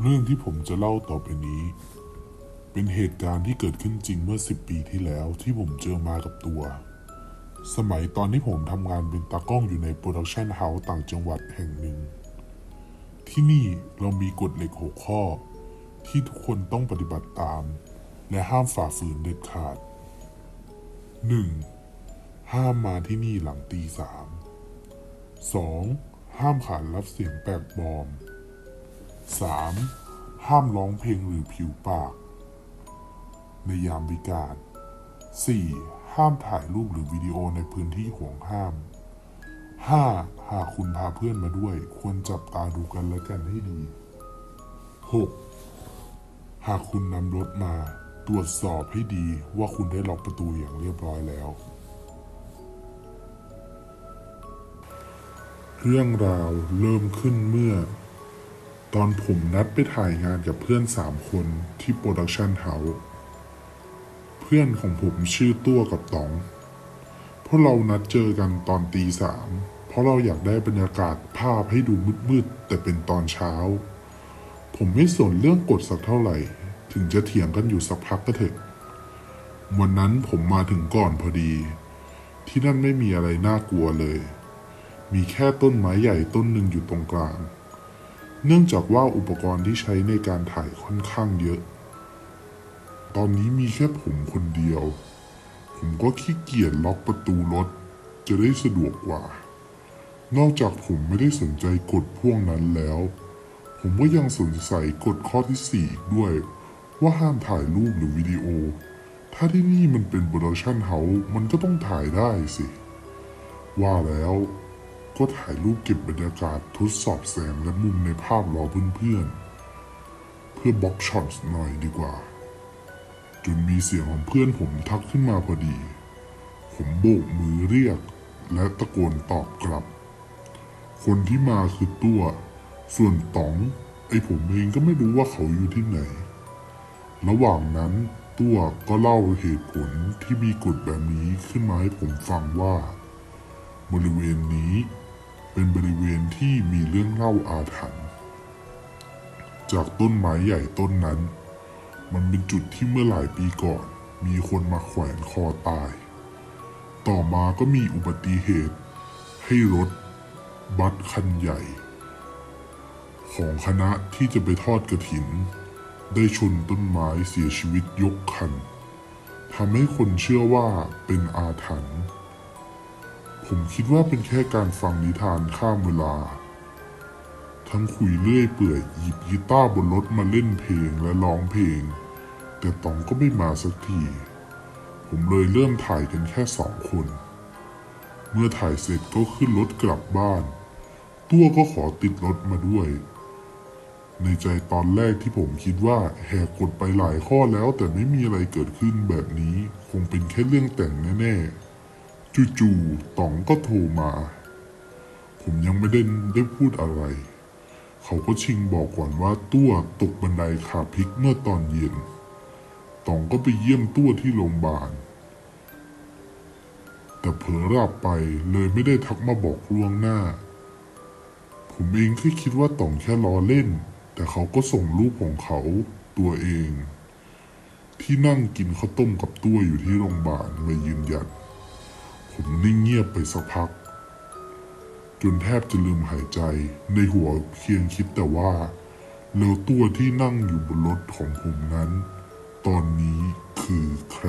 เรื่องที่ผมจะเล่าต่อไปนี้ เป็นเหตุการณ์ที่เกิดขึ้นจริงเมื่อ 10 ปีที่แล้วที่ผมเจอมากับตัว สมัยตอนที่ผมทำงานเป็นตากล้องอยู่ในโปรดักชันเฮาส์ต่างจังหวัดแห่งหนึ่ง ที่นี่เรามีกฎเหล็กหกข้อ ที่ทุกคนต้องปฏิบัติตาม และห้ามฝ่าฝืนเด็ดขาด 1. ห้ามมาที่นี่หลังตีสาม 2. ห้ามขานรับเสียงแปลกปลอม 3. ห้ามร้องเพลงหรือผิวปาก ในยามวิกาล 4. ห้ามถ่ายรูปหรือวิดีโอในพื้นที่ห่วงห้าม 5. หากคุณพาเพื่อนมาด้วย ควรจับตาดูกันและกันให้ดี 6. หากคุณนำรถมา ตรวจสอบให้ดีว่าคุณได้ล็อกประตูอย่างเรียบร้อยแล้ว เรื่องราวเริ่มขึ้นเมื่อ ตอนผมนัดไปถ่ายงานกับเพื่อนสามคนที่โปรดักชันเฮาส์เพื่อนของผมชื่อตัวกับต๋อง เพราะเรานัดเจอกันตอนตีสาม เพราะเราอยากได้บรรยากาศภาพให้ดูมืดๆแต่เป็นตอนเช้า ผมไม่สนเรื่องกฎสักเท่าไหร่ ถึงจะเถียงกันอยู่สักพักก็เถอะ วันนั้นผมมาถึงก่อนพอดี ที่นั่นไม่มีอะไรน่ากลัวเลย มีแค่ต้นไม้ใหญ่ต้นหนึ่งอยู่ตรงกลาง เนื่องจากว่าอุปกรณ์ที่ใช้ในการถ่ายค่อนข้างเยอะ ตอนนี้มีแค่ผมคนเดียว ผมก็ขี้เกียจล็อกประตูรถ จะได้สะดวกกว่า นอกจากผมไม่ได้สนใจกฎพวกนั้นแล้ว ผมก็ยังสงสัยกฎข้อที่สี่อีกด้วย ว่าห้ามถ่ายรูปหรือวิดีโอ ถ้าที่นี่มันเป็นโปรดักชันเฮาส์มันก็ต้องถ่ายได้สิ ว่าแล้ว ก็ถ่ายรูปเก็บบรรยากาศทดสอบแสงและมุมในภาพรอเพื่อนๆ เพื่อบล็อกช็อตหน่อยดีกว่า จนมีเสียงของเพื่อนผมทักขึ้นมาพอดี ผมโบกมือเรียกและตะโกนตอบกลับ คนที่มาคือตัว ส่วนต๋อง ไอผมเองก็ไม่รู้ว่าเขาอยู่ที่ไหน ระหว่างนั้นตัวก็เล่าเหตุผลที่มีกฎแบบนี้ขึ้นมาให้ผมฟังว่า บริเวณนี้ เป็นบริเวณที่มีเรื่องเล่าอาถรรพ์ จากต้นไม้ใหญ่ต้นนั้น มันเป็นจุดที่เมื่อหลายปีก่อน มีคนมาแขวนคอตาย ต่อมาก็มีอุบัติเหตุ ให้รถ บัสคันใหญ่ ของคณะที่จะไปทอดกระถิน ได้ชนต้นไม้เสียชีวิตยกคันทำให้คนเชื่อว่าเป็นอาถรรพ์ ผมคิดว่าเป็นแค่การฟังนิทานข้ามเวลา ทั้งคุยเลื่อยเปื่อยหยิบกีตาร์บนรถมาเล่นเพลงและร้องเพลง แต่ตองก็ไม่มาสักที ผมเลยเริ่มถ่ายกันแค่สองคน เมื่อถ่ายเสร็จก็ขึ้นรถกลับบ้าน ตัวก็ขอติดรถมาด้วย ในใจตอนแรกที่ผมคิดว่าแหกกฎไปหลายข้อแล้วแต่ไม่มีอะไรเกิดขึ้นแบบนี้คงเป็นแค่เรื่องแต่งแน่ๆ จู่ๆต๋องก็โทรมา ผมยังไม่ได้ได้พูดอะไร เขาก็ชิงบอกก่อนว่าตัวตกบันไดขาพลิกเมื่อตอนเย็นต๋องก็ไปเยี่ยมตัวที่โรงพยาบาล แต่เผลอหลับไปเลยไม่ได้ทักมาบอกล่วงหน้า ผมเองแค่คิดว่าต๋องแค่ล้อเล่น แต่เขาก็ส่งรูปของเขาตัวเอง ที่นั่งกินข้าวต้มกับตัวอยู่ที่โรงพยาบาลมายืนยัน ผมนิ่งเงียบไปสักพัก จนแทบจะลืมหายใจในหัวเพียงคิดแต่ว่าแล้วตัวที่นั่งอยู่บนรถของผมนั้น ตอนนี้คือใคร